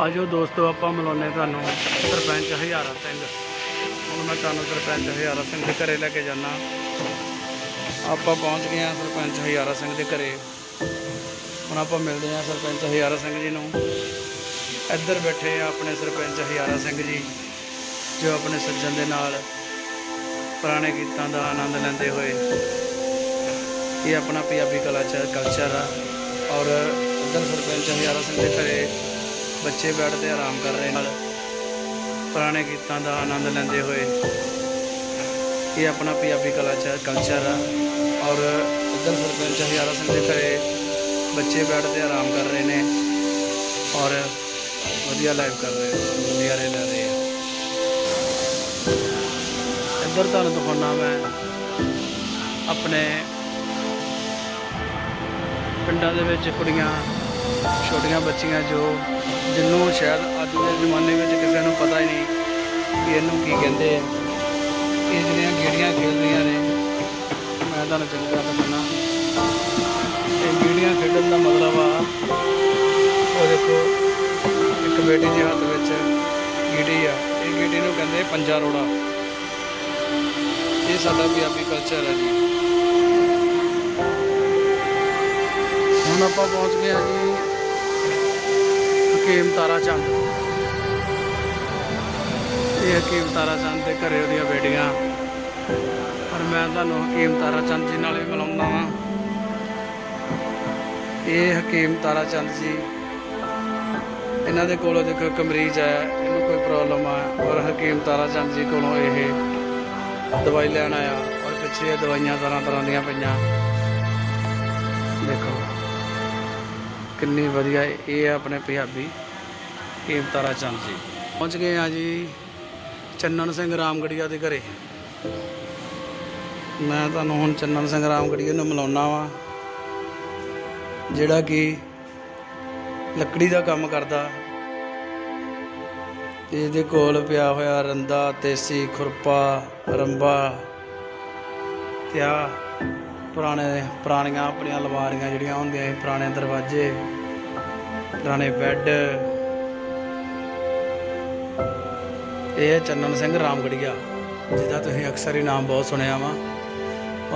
ਆਜੋ ਦੋਸਤੋ, ਆਪਾਂ ਮਿਲਾਉਂਦੇ ਤੁਹਾਨੂੰ ਸਰਪੰਚ ਹਜ਼ਾਰਾ ਸਿੰਘ। ਹੁਣ ਮੈਂ ਤੁਹਾਨੂੰ ਸਰਪੰਚ ਹਜ਼ਾਰਾ ਸਿੰਘ ਦੇ ਘਰੇ ਲੈ ਕੇ ਜਾਣਾ ਆਪਾਂ ਪਹੁੰਚ ਗਏ ਹਾਂ ਸਰਪੰਚ ਹਜ਼ਾਰਾ ਸਿੰਘ ਦੇ ਘਰੇ। ਹੁਣ ਆਪਾਂ ਮਿਲਦੇ ਹਾਂ ਸਰਪੰਚ ਹਜ਼ਾਰਾ ਸਿੰਘ ਜੀ ਨੂੰ। ਇੱਧਰ ਬੈਠੇ ਆ ਆਪਣੇ ਸਰਪੰਚ ਹਜ਼ਾਰਾ ਸਿੰਘ ਜੀ, ਜੋ ਆਪਣੇ ਸੱਜਣ ਦੇ ਨਾਲ ਪੁਰਾਣੇ ਗੀਤਾਂ ਦਾ ਆਨੰਦ ਲੈਂਦੇ ਹੋਏ। ਇਹ ਆਪਣਾ ਪੰਜਾਬੀ ਕਲਾਚਰ ਕਲਚਰ ਆ। ਔਰ ਇੱਧਰ ਸਰਪੰਚ ਹਜ਼ਾਰਾ ਸਿੰਘ ਦੇ ਘਰੇ ਬੱਚੇ ਬੈਠਦੇ ਆਰਾਮ ਕਰ ਰਹੇ ਨਾਲ। ਪੁਰਾਣੇ ਗੀਤਾਂ ਦਾ ਆਨੰਦ ਲੈਂਦੇ ਹੋਏ। ਇਹ ਆਪਣਾ ਪੰਜਾਬੀ ਕਲਾਚਰ ਕਲਚਰ ਆ। ਔਰ ਇੱਧਰ ਸਰਪੰਚ ਹਜ਼ਾਰਾ ਸਿੰਘ ਦੇ ਘਰੇ ਬੱਚੇ ਬੈਠਦੇ ਆਰਾਮ ਕਰ ਰਹੇ ਨੇ। ਔਰ ਵਧੀਆ ਲਾਈਵ ਕਰ ਰਹੇ ਨੇ। ਨਜ਼ਾਰੇ ਲੈ ਰਹੇ ਆ। ਇੱਧਰ ਤੁਹਾਨੂੰ ਦਿਖਾਉਣਾ ਮੈਂ ਆਪਣੇ ਪਿੰਡਾਂ ਦੇ ਵਿੱਚ ਕੁੜੀਆਂ, ਛੋਟੀਆਂ ਬੱਚੀਆਂ ਜੋ ਜਿਹਨੂੰ ਸ਼ਾਇਦ ਅੱਜ ਦੇ ਜ਼ਮਾਨੇ ਵਿੱਚ ਕਿਸੇ ਨੂੰ ਪਤਾ ਹੀ ਨਹੀਂ ਕਿ ਇਹਨੂੰ ਕੀ ਕਹਿੰਦੇ ਆ। ਇਹ ਜਿਹੜੀਆਂ ਗੇੜੀਆਂ ਖੇਡ ਰਹੀਆਂ ਨੇ, ਮੈਂ ਤੁਹਾਨੂੰ ਚੰਗੀ ਤਰ੍ਹਾਂ ਦੱਸਣਾ। ਇਹ ਗੇੜੀਆਂ ਖੇਡਣ ਦਾ ਮਤਲਬ ਆ, ਉਹ ਦੇਖੋ, ਇੱਕ ਬੇਟੀ ਦੇ ਹੱਥ ਵਿੱਚ ਗੀੜੀ ਆ। ਇਹ ਗੀੜੀ ਨੂੰ ਕਹਿੰਦੇ ਪੰਜਾ ਰੋੜਾ। ਇਹ ਸਾਡਾ ਪੰਜਾਬੀ ਕਲਚਰ ਹੈ ਜੀ। ਹੁਣ ਆਪਾਂ ਪਹੁੰਚ ਗਏ ਆ ਜੀ ਹਕੀਮ ਤਾਰਾ ਚੰਦ ਇਹ ਹਕੀਮ ਤਾਰਾ ਚੰਦ ਦੇ ਘਰੇ ਉਹਦੀਆਂ ਬੇਟੀਆਂ। ਔਰ ਮੈਂ ਤੁਹਾਨੂੰ ਹਕੀਮ ਤਾਰਾ ਚੰਦ ਜੀ ਨਾਲ ਵੀ ਮਿਲਾਉਂਦਾ ਹਾਂ। ਇਹ ਹਕੀਮ ਤਾਰਾ ਚੰਦ ਜੀ, ਇਹਨਾਂ ਦੇ ਕੋਲੋਂ ਦੇਖੋ ਇੱਕ ਮਰੀਜ਼ ਆਇਆ, ਇਹਨੂੰ ਕੋਈ ਪ੍ਰੋਬਲਮ ਆ ਔਰ ਹਕੀਮ ਤਾਰਾ ਚੰਦ ਜੀ ਕੋਲੋਂ ਇਹ ਦਵਾਈ ਲੈਣ ਆਇਆ। ਔਰ ਪਿੱਛੇ ਦਵਾਈਆਂ ਤਰ੍ਹਾਂ ਤਰ੍ਹਾਂ ਦੀਆਂ ਪਈਆਂ। ਦੇਖੋ। ਕਿੰਨੀ ਵਧੀਆ ਇਹ ਹੈ ਆਪਣੇ ਪੰਜਾਬੀ ਹਕੀਮ ਤਾਰਾ ਚੰਦ ਜੀ। ਪਹੁੰਚ ਗਏ ਆ ਜੀ ਚੰਨਣ ਸਿੰਘ ਰਾਮਗੜੀਆ ਦੇ ਘਰੇ। ਮੈਂ ਤੁਹਾਨੂੰ ਹੁਣ ਚੰਨਣ ਸਿੰਘ ਰਾਮਗੜੀਆ ਨੂੰ ਮਿਲਾਉਣਾ ਵਾਂ। ਜਿਹੜਾ ਕਿ ਲੱਕੜੀ ਦਾ ਕੰਮ ਕਰਦਾ। ਇਹਦੇ ਕੋਲ ਪਿਆ ਹੋਇਆ ਰੰਦਾ ਤੇਸੀ ਖੁਰਪਾ, ਰੰਬਾ ਤੇ ਆ ਪੁਰਾਣੇ ਪੁਰਾਣੀਆਂ ਆਪਣੀਆਂ ਲਵਾਰੀਆਂ ਜਿਹੜੀਆਂ ਹੁੰਦੀਆਂ ਸੀ, ਪੁਰਾਣੇ ਦਰਵਾਜ਼ੇ। ਪੁਰਾਣੇ ਬੈੱਡ। ਇਹ ਹੈ ਚੰਨਨ ਸਿੰਘ ਰਾਮਗੜੀਆ, ਜਿਹਦਾ ਤੁਸੀਂ ਅਕਸਰ ਹੀ ਨਾਮ ਬਹੁਤ ਸੁਣਿਆ ਵਾ।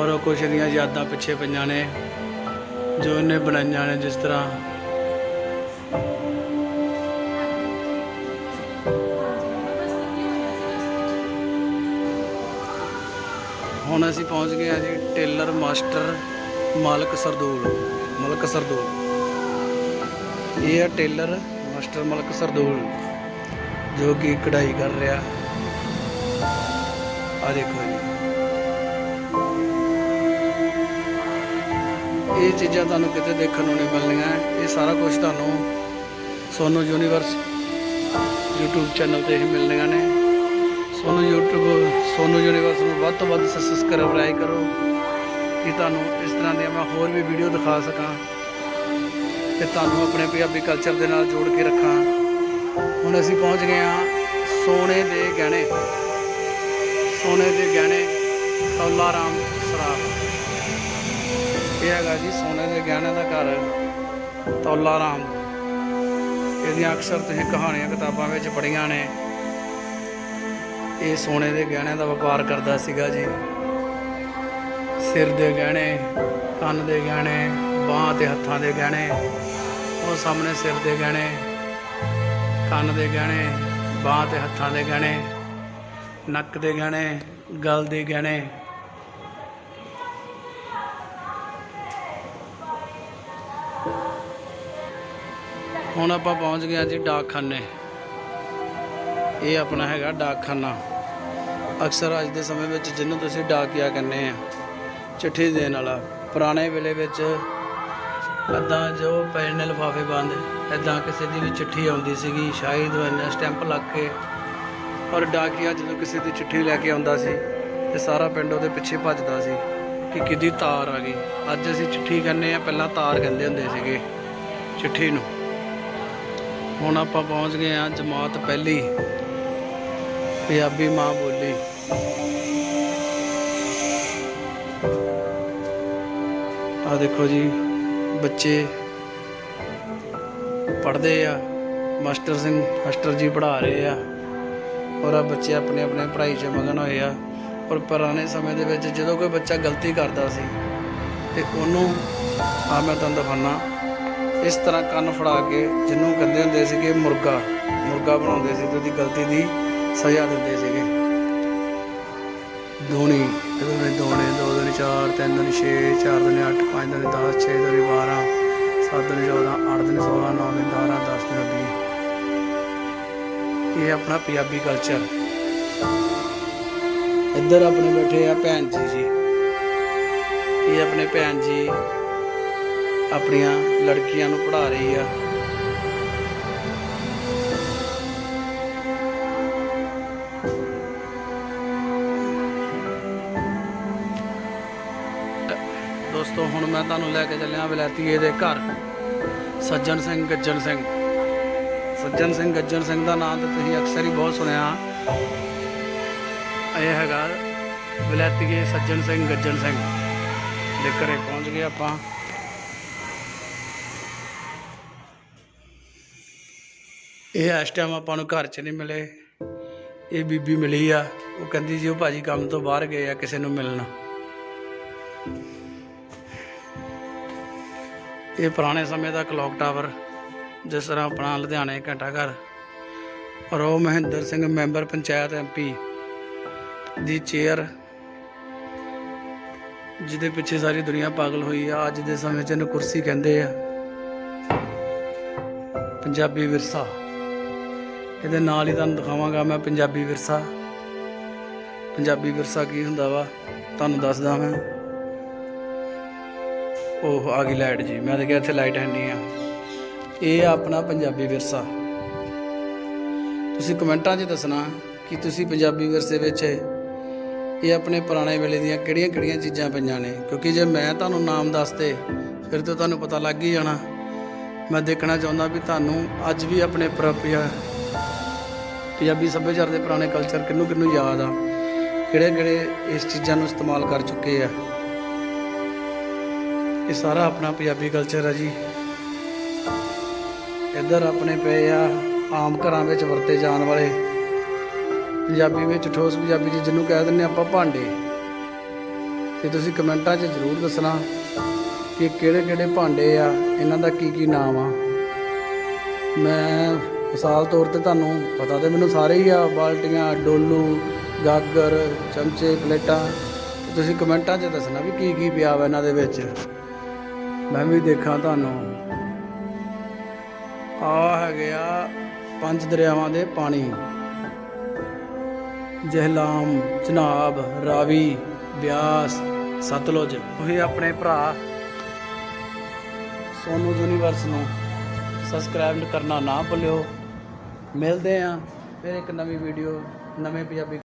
ਔਰ ਕੁਝ ਦੀਆਂ ਯਾਦਾਂ ਪਿੱਛੇ ਪਈਆਂ ਨੇ, ਜੋ ਇਹਨੇ ਬਣਾਈਆਂ ਨੇ ਜਿਸ ਤਰ੍ਹਾਂ ਹੁਣ ਅਸੀਂ ਪਹੁੰਚ ਗਏ ਆ ਜੀ ਟੇਲਰ ਮਾਸਟਰ ਮਾਲਕ ਸਰਦੂਲ, ਮਲਕ ਸਰਦੂਲ। ਇਹ ਹੈ ਟੇਲਰ ਮਾਸਟਰ ਮਲਕ ਸਰਦੂਲ, ਜੋ ਕਿ ਕਢਾਈ ਕਰ ਰਿਹਾ। ਆ ਦੇਖੋ ਜੀ। ਇਹ ਚੀਜ਼ਾਂ ਤੁਹਾਨੂੰ ਕਿਤੇ ਦੇਖਣ ਨੂੰ ਨਹੀਂ ਮਿਲਣੀਆਂ। ਇਹ ਸਾਰਾ ਕੁਝ ਤੁਹਾਨੂੰ ਸੋਨੂ ਯੂਨੀਵਰਸ YouTube ਚੈਨਲ ਤੇ ਹੀ ਮਿਲਣੀਆਂ ਨੇ। ਸੋਨੂ YouTube, ਸੋਨੂ ਯੂਨੀਵਰਸ ਨੂੰ ਵੱਧ ਤੋਂ ਵੱਧ ਸਬਸਕ੍ਰਾਈਬ ਕਰੋ, ਕਿ ਤੁਹਾਨੂੰ ਇਸ ਤਰ੍ਹਾਂ ਦੀਆਂ ਮੈਂ ਹੋਰ ਵੀ ਵੀਡੀਓ ਦਿਖਾ ਸਕਾਂ। ਤੇ ਤੁਹਾਨੂੰ ਆਪਣੇ ਪੰਜਾਬੀ ਕਲਚਰ ਦੇ ਨਾਲ ਜੋੜ ਕੇ ਰੱਖਾਂ। ਹੁਣ ਅਸੀਂ ਪਹੁੰਚ ਗਏ ਹਾਂ ਸੋਨੇ ਦੇ ਗਹਿਣੇ। ਸੋਨੇ ਦੇ ਗਹਿਣੇ ਕੌਲਾ ਰਾਮ ਸਰਾਫ ਇਹ ਹੈਗਾ ਜੀ ਸੋਨੇ ਦੇ ਗਹਿਣੇ ਦਾ ਘਰ ਤੌਲਾ ਰਾਮ ਇਹਦੀਆਂ ਅਕਸਰ ਤੁਸੀਂ ਕਹਾਣੀਆਂ ਕਿਤਾਬਾਂ ਵਿੱਚ ਪੜ੍ਹੀਆਂ ਨੇ। ਇਹ ਸੋਨੇ ਦੇ ਗਹਿਣਿਆਂ ਦਾ ਵਪਾਰ ਕਰਦਾ ਸੀਗਾ ਜੀ। ਸਿਰ ਦੇ ਗਹਿਣੇ, ਕੰਨ ਦੇ ਗਹਿਣੇ ਬਾਹਾਂ ਤੇ ਹੱਥਾਂ ਦੇ ਗਹਿਣੇ, ਉਹ ਸਾਹਮਣੇ ਸਿਰ ਦੇ ਗਹਿਣੇ, ਕੰਨ ਦੇ ਗਹਿਣੇ, ਬਾਹਾਂ ਤੇ ਹੱਥਾਂ ਦੇ ਗਹਿਣੇ, ਨੱਕ ਦੇ ਗਹਿਣੇ, ਗਲ ਦੇ ਗਹਿਣੇ। ਹੁਣ ਆਪਾਂ ਪਹੁੰਚ ਗਏ ਹਾਂ ਜੀ ਡਾਕਖਾਨੇ। ਇਹ ਆਪਣਾ ਹੈਗਾ ਡਾਕਖਾਨਾ। ਅਕਸਰ ਅੱਜ ਦੇ ਸਮੇਂ ਵਿੱਚ ਜਿਹਨੂੰ ਤੁਸੀਂ ਡਾਕੀਆ ਕਹਿੰਦੇ ਆ, ਚਿੱਠੀ ਦੇਣ ਵਾਲਾ, ਪੁਰਾਣੇ ਵੇਲੇ ਵਿੱਚ ਅੱਦਾਂ ਜੋ ਪਏ ਨੇ ਲਿਫਾਫੇ ਬੰਦ ਐਦਾਂ ਕਿਸੇ ਦੀ ਵੀ ਚਿੱਠੀ ਆਉਂਦੀ ਸੀਗੀ, ਸ਼ਾਇਦ ਉਹ ਸਟੈਂਪ ਲੱਗ ਕੇ ਔਰ ਡਾਕੀਆ ਜਦੋਂ ਕਿਸੇ ਦੀ ਚਿੱਠੀ ਲੈ ਕੇ ਆਉਂਦਾ ਸੀ, ਤੇ ਸਾਰਾ ਪਿੰਡ ਉਹਦੇ ਪਿੱਛੇ ਭੱਜਦਾ ਸੀ ਕਿ ਕਿਹਦੀ ਤਾਰ ਆ ਗਈ। ਅੱਜ ਅਸੀਂ ਚਿੱਠੀ ਕਹਿੰਦੇ ਆ ਪਹਿਲਾਂ ਤਾਰ ਕਹਿੰਦੇ ਹੁੰਦੇ ਸੀਗੇ ਚਿੱਠੀ ਨੂੰ। ਹੁਣ ਆਪਾਂ ਪਹੁੰਚ ਗਏ ਆ ਜਮਾਤ ਪਹਿਲੀ, ਪੰਜਾਬੀ ਮਾਂ ਬੋਲੀ। ਆ ਦੇਖੋ ਜੀ ਬੱਚੇ ਪੜ੍ਹਦੇ ਆ, ਮਾਸਟਰ ਸਿੰਘ ਮਾਸਟਰ ਜੀ ਪੜ੍ਹਾ ਰਹੇ ਆ। ਔਰ ਆ ਬੱਚੇ ਆਪਣੇ ਆਪਣੇ ਪੜ੍ਹਾਈ 'ਚ ਮਗਨ ਹੋਏ ਆ। ਔਰ ਪੁਰਾਣੇ ਸਮੇਂ ਦੇ ਵਿੱਚ ਜਦੋਂ ਕੋਈ ਬੱਚਾ ਗਲਤੀ ਕਰਦਾ ਸੀ, ਤੇ ਉਹਨੂੰ ਆ ਮੈਂ ਤੁਹਾਨੂੰ ਦਿਖਾਉਣਾ, ਇਸ ਤਰ੍ਹਾਂ ਕੰਨ ਫੜਾ ਕੇ ਜਿਹਨੂੰ ਕਹਿੰਦੇ ਹੁੰਦੇ ਸੀਗੇ ਮੁਰਗਾ ਮੁਰਗਾ ਬਣਾਉਂਦੇ ਸੀ ਤੇ ਉਹਦੀ ਗਲਤੀ ਦੀ ਸਜ਼ਾ ਦਿੰਦੇ ਸੀਗੇ। ਦੋਣੀ ਇਹਦੇ ਵਿੱਚ ਦੋ ਦਿਨ ਚਾਰ, ਤਿੰਨ ਦਿਨ 6 ਚਾਰ ਦਿਨ 8 5 ਦਿਨ 10 6 ਦਿਨ 12 7 ਦਿਨ 14 8 ਦਿਨ 16 9 ਦਿਨ 18 10 ਦਿਨ 20 ਇਹ ਆਪਣਾ ਪੰਜਾਬੀ ਕਲਚਰ ਇੱਧਰ ਆਪਣੇ ਬੈਠੇ ਆ ਭੈਣ ਜੀ ਜੀ। ਇਹ ਆਪਣੇ ਭੈਣ ਜੀ ਆਪਣੀਆਂ ਲੜਕੀਆਂ ਨੂੰ ਪੜ੍ਹਾ ਰਹੀ ਆ। ਤੁਹਾਨੂੰ ਲੈ ਕੇ ਚੱਲਿਆ ਵਿਲਾਤੀਏ ਦੇ ਘਰ। ਸੱਜਣ ਸਿੰਘ ਗੱਜਣ ਸਿੰਘ। ਸੱਜਣ ਸਿੰਘ ਗੱਜਣ ਸਿੰਘ ਦਾ ਨਾਮ ਤਾਂ ਤੁਸੀਂ ਅਕਸਰ ਹੀ ਬਹੁਤ ਸੁਣਿਆ। ਇਹ ਹੈਗਾ ਵਿਲਾਤੀਏ ਸੱਜਣ ਸਿੰਘ ਗੱਜਣ ਸਿੰਘ। ਦੇ ਘਰੇ ਪਹੁੰਚ ਗਏ ਆਪਾਂ। ਇਹ ਇਸ ਟਾਈਮ ਆਪਾਂ ਨੂੰ ਘਰ 'ਚ ਨਹੀਂ ਮਿਲੇ। ਇਹ ਬੀਬੀ ਮਿਲੀ ਆ। ਉਹ ਕਹਿੰਦੀ ਜੀ ਉਹ ਭਾਜੀ ਕੰਮ ਤੋਂ ਬਾਹਰ ਗਏ ਆ, ਕਿਸੇ ਨੂੰ ਮਿਲਣਾ। ਇਹ ਪੁਰਾਣੇ ਸਮੇਂ ਦਾ ਕਲੌਕ ਟਾਵਰ ਜਿਸ ਤਰ੍ਹਾਂ ਆਪਣਾ ਲੁਧਿਆਣੇ ਘੰਟਾ ਘਰ। ਔਰ ਉਹ ਮਹਿੰਦਰ ਸਿੰਘ ਮੈਂਬਰ ਪੰਚਾਇਤ ਐਮਪੀ ਦੀ ਚੇਅਰ ਜਿਹਦੇ ਪਿੱਛੇ ਸਾਰੀ ਦੁਨੀਆ ਪਾਗਲ ਹੋਈ ਆ। ਅੱਜ ਦੇ ਸਮੇਂ 'ਚ ਇਹਨੂੰ ਕੁਰਸੀ ਕਹਿੰਦੇ ਆ। ਪੰਜਾਬੀ ਵਿਰਸਾ। ਇਹਦੇ ਨਾਲ ਹੀ ਤੁਹਾਨੂੰ ਦਿਖਾਵਾਂਗਾ ਮੈਂ ਪੰਜਾਬੀ ਵਿਰਸਾ। ਪੰਜਾਬੀ ਵਿਰਸਾ ਕੀ ਹੁੰਦਾ ਵਾ, ਤੁਹਾਨੂੰ ਦੱਸਦਾ ਮੈਂ। ਉਹ ਆ ਗਈ ਲਾਈਟ ਜੀ, ਮੈਂ ਤਾਂ ਕਿਹਾ ਇੱਥੇ ਲਾਈਟ ਹੈ ਨਹੀਂ ਆ। ਇਹ ਆ ਆਪਣਾ ਪੰਜਾਬੀ ਵਿਰਸਾ। ਤੁਸੀਂ ਕਮੈਂਟਾਂ 'ਚ ਦੱਸਣਾ ਕਿ ਤੁਸੀਂ ਪੰਜਾਬੀ ਵਿਰਸੇ ਵਿੱਚ ਇਹ ਆਪਣੇ ਪੁਰਾਣੇ ਵੇਲੇ ਦੀਆਂ ਕਿਹੜੀਆਂ-ਕਿਹੜੀਆਂ ਚੀਜ਼ਾਂ ਪਈਆਂ ਨੇ? ਕਿਉਂਕਿ ਜੇ ਮੈਂ ਤੁਹਾਨੂੰ ਨਾਮ ਦੱਸਦੇ ਫਿਰ ਤਾਂ ਤੁਹਾਨੂੰ ਪਤਾ ਲੱਗ ਹੀ ਜਾਣਾ। ਮੈਂ ਦੇਖਣਾ ਚਾਹੁੰਦਾ ਵੀ ਤੁਹਾਨੂੰ ਅੱਜ ਵੀ ਆਪਣੇ ਪੰਜਾ- ਪੰਜਾਬੀ ਸੱਭਿਆਚਾਰ ਦੇ ਪੁਰਾਣੇ ਕਲਚਰ ਕਿਹਨੂੰ ਕਿਹਨੂੰ ਯਾਦ ਆ? ਕਿਹੜੇ-ਕਿਹੜੇ ਇਸ ਚੀਜ਼ਾਂ ਨੂੰ ਇਸਤੇਮਾਲ ਕਰ ਚੁੱਕੇ ਆ? ਇਹ ਸਾਰਾ ਆਪਣਾ ਪੰਜਾਬੀ ਕਲਚਰ ਹੈ ਜੀ। ਇੱਧਰ ਆਪਣੇ ਪਏ ਆ, ਆਮ ਘਰਾਂ ਵਿੱਚ ਵਰਤੇ ਜਾਣ ਵਾਲੇ। ਪੰਜਾਬੀ ਵਿੱਚ ਠੋਸ ਪੰਜਾਬੀ ਚ ਜਿਹਨੂੰ ਕਹਿ ਦਿੰਦੇ ਆਪਾਂ ਭਾਂਡੇ। ਤੇ ਤੁਸੀਂ ਕਮੈਂਟਾਂ 'ਚ ਜ਼ਰੂਰ ਦੱਸਣਾ ਕਿ ਕਿਹੜੇ ਕਿਹੜੇ ਭਾਂਡੇ ਆ, ਇਹਨਾਂ ਦਾ ਕੀ ਕੀ ਨਾਮ ਆ। ਮੈਂ ਮਿਸਾਲ ਤੌਰ ਤੇ ਤੁਹਾਨੂੰ ਪਤਾ ਤੇ ਮੈਨੂੰ ਸਾਰੇ ਹੀ ਆ, ਬਾਲਟੀਆਂ, ਡੋਲੂ, ਗਾਗਰ, ਚਮਚੇ, ਪਲੇਟਾਂ। ਤੁਸੀਂ ਕਮੈਂਟਾਂ 'ਚ ਦੱਸਣਾ ਵੀ ਕੀ ਕੀ ਪਿਆ ਵਾ ਇਹਨਾਂ ਦੇ ਵਿੱਚ। ਮੈਂ ਵੀ ਦੇਖਾਂ ਤੁਹਾਨੂੰ। ਆ ਹੈਗੇ ਆ ਪੰਜ ਦਰਿਆਵਾਂ ਦੇ ਪਾਣੀ। ਜਹਿਲਾਮ ਚਨਾਬ ਰਾਵੀ, ਬਿਆਸ, ਸਤਲੁਜ। ਤੁਸੀਂ ਆਪਣੇ ਭਰਾ ਸੋਨੂ ਯੂਨੀਵਰਸ ਨੂੰ ਸਬਸਕ੍ਰਾਈਬ ਕਰਨਾ ਨਾ ਭੁੱਲਿਓ। ਮਿਲਦੇ ਆਂ ਫਿਰ ਇੱਕ ਨਵੀਂ ਵੀਡੀਓ ਨਵੇਂ ਪੰਜਾਬੀ